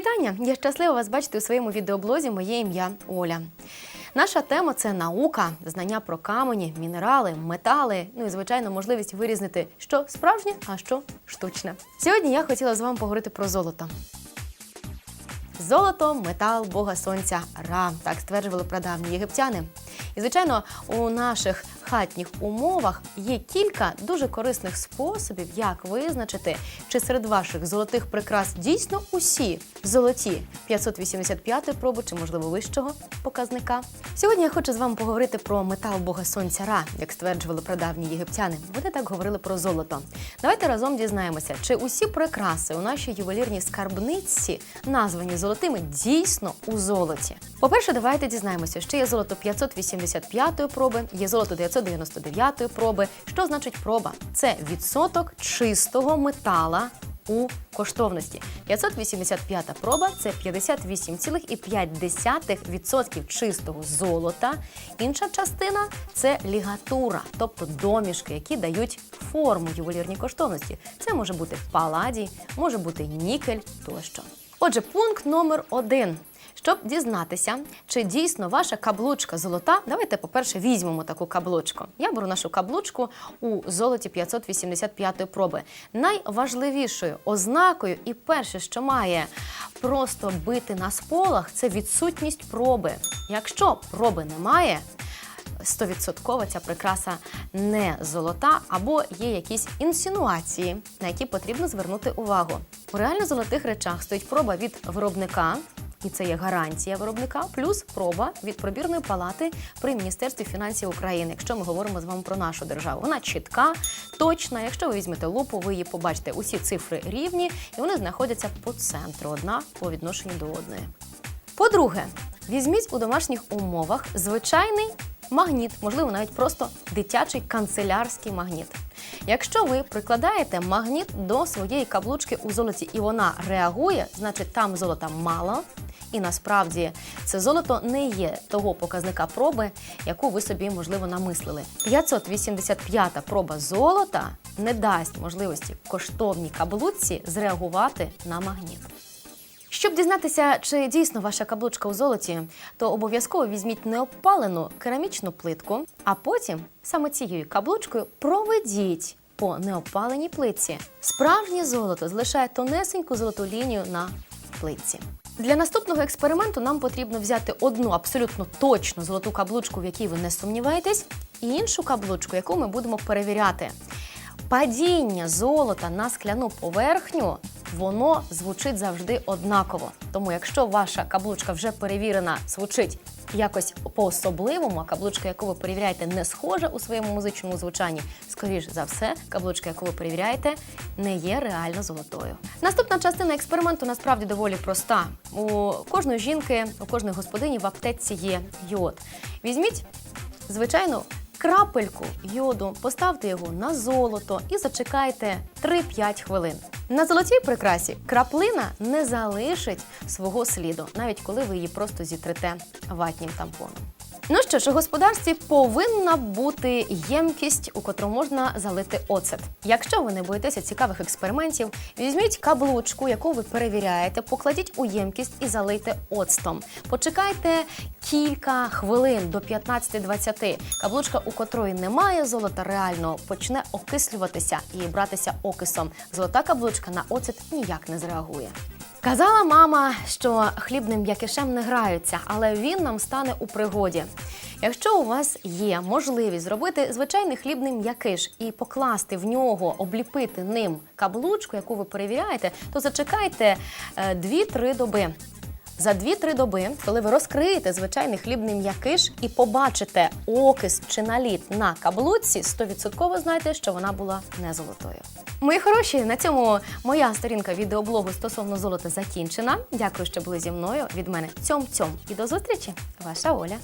вітання! Я щаслива вас бачити у своєму відеоблозі. Моє ім'я Оля. Наша тема це наука, знання про камені, мінерали, метали. Ну і звичайно, можливість вирізнити, що справжнє, а що штучне. Сьогодні я хотіла з вами поговорити про золото. Золото метал Бога Сонця Ра, так стверджували прадавні єгиптяни. І звичайно, у наших хатніх умовах є кілька дуже корисних способів, як визначити, чи серед ваших золотих прикрас дійсно усі золоті 585 проби чи можливо вищого показника. Сьогодні я хочу з вами поговорити про метал Бога Сонця Ра, як стверджували прадавні єгиптяни. Вони так говорили про золото. Давайте разом дізнаємося, чи усі прикраси у нашій ювелірній скарбниці названі золотими дійсно у золоті. По-перше, давайте дізнаємося, що є золото 585 проби, є золото 999 проби. Що значить проба? Це відсоток чистого метала у коштовності. 585 проба це 58,5% чистого золота. Інша частина це лігатура, тобто домішки, які дають форму ювелірній коштовності. Це може бути паладій, може бути нікель тощо. Отже, пункт номер один. Щоб дізнатися, чи дійсно ваша каблучка золота, давайте, по-перше, візьмемо таку каблучку. Я беру нашу каблучку у золоті 585 проби. Найважливішою ознакою і перше, що має просто бити на сполах, це відсутність проби. Якщо проби немає, стовідсотково ця прикраса не золота, або є якісь інсинуації, на які потрібно звернути увагу. У реально золотих речах стоїть проба від виробника. І це є гарантія виробника, плюс проба від пробірної палати при міністерстві фінансів України. Якщо ми говоримо з вами про нашу державу, вона чітка, точна. Якщо ви візьмете лупу, ви її побачите усі цифри рівні, і вони знаходяться по центру, одна по відношенню до одної. По-друге, візьміть у домашніх умовах звичайний магніт, можливо, навіть просто дитячий канцелярський магніт. Якщо ви прикладаєте магніт до своєї каблучки у золоті і вона реагує, значить там золота мало. І насправді це золото не є того показника проби, яку ви собі можливо намислили. 585-та проба золота не дасть можливості коштовній каблучці зреагувати на магніт. Щоб дізнатися, чи дійсно ваша каблучка у золоті, то обов'язково візьміть неопалену керамічну плитку, а потім саме цією каблучкою проведіть по неопаленій плитці. Справжнє золото залишає тонесеньку золоту лінію на плитці. Для наступного експерименту нам потрібно взяти одну абсолютно точну золоту каблучку, в якій ви не сумніваєтесь, і іншу каблучку, яку ми будемо перевіряти. Падіння золота на скляну поверхню воно звучить завжди однаково. Тому, якщо ваша каблучка вже перевірена, звучить якось по-особливому, а каблучка, яку ви перевіряєте, не схожа у своєму музичному звучанні, скоріш за все, каблучка, яку ви перевіряєте, не є реально золотою. Наступна частина експерименту насправді доволі проста. У кожної жінки, у кожної господині в аптеці є йод. Візьміть звичайну крапельку йоду, поставте його на золото і зачекайте 3-5 хвилин. На золотій прикрасі краплина не залишить свого сліду, навіть коли ви її просто зітрете ватнім тампоном. Ну що ж, у господарстві повинна бути ємкість, у котру можна залити оцет. Якщо ви не боїтеся цікавих експериментів, візьміть каблучку, яку ви перевіряєте, покладіть у ємкість і залийте оцтом. Почекайте кілька хвилин до 15-20. Каблучка, у котрої немає золота, реально почне окислюватися і братися окисом. Золота каблучка на оцет ніяк не зреагує. Казала мама, що хлібним м'якишем не граються, але він нам стане у пригоді. Якщо у вас є можливість зробити звичайний хлібний м'якиш і покласти в нього, обліпити ним каблучку, яку ви перевіряєте, то зачекайте е, 2-3 доби. За 2-3 доби, коли ви розкриєте звичайний хлібний м'якиш і побачите окис чи наліт на каблуці, 100% знайте, що вона була не золотою. Мої хороші, на цьому моя сторінка відеоблогу стосовно золота закінчена. Дякую, що були зі мною. Від мене цьом-цьом і до зустрічі, ваша Оля.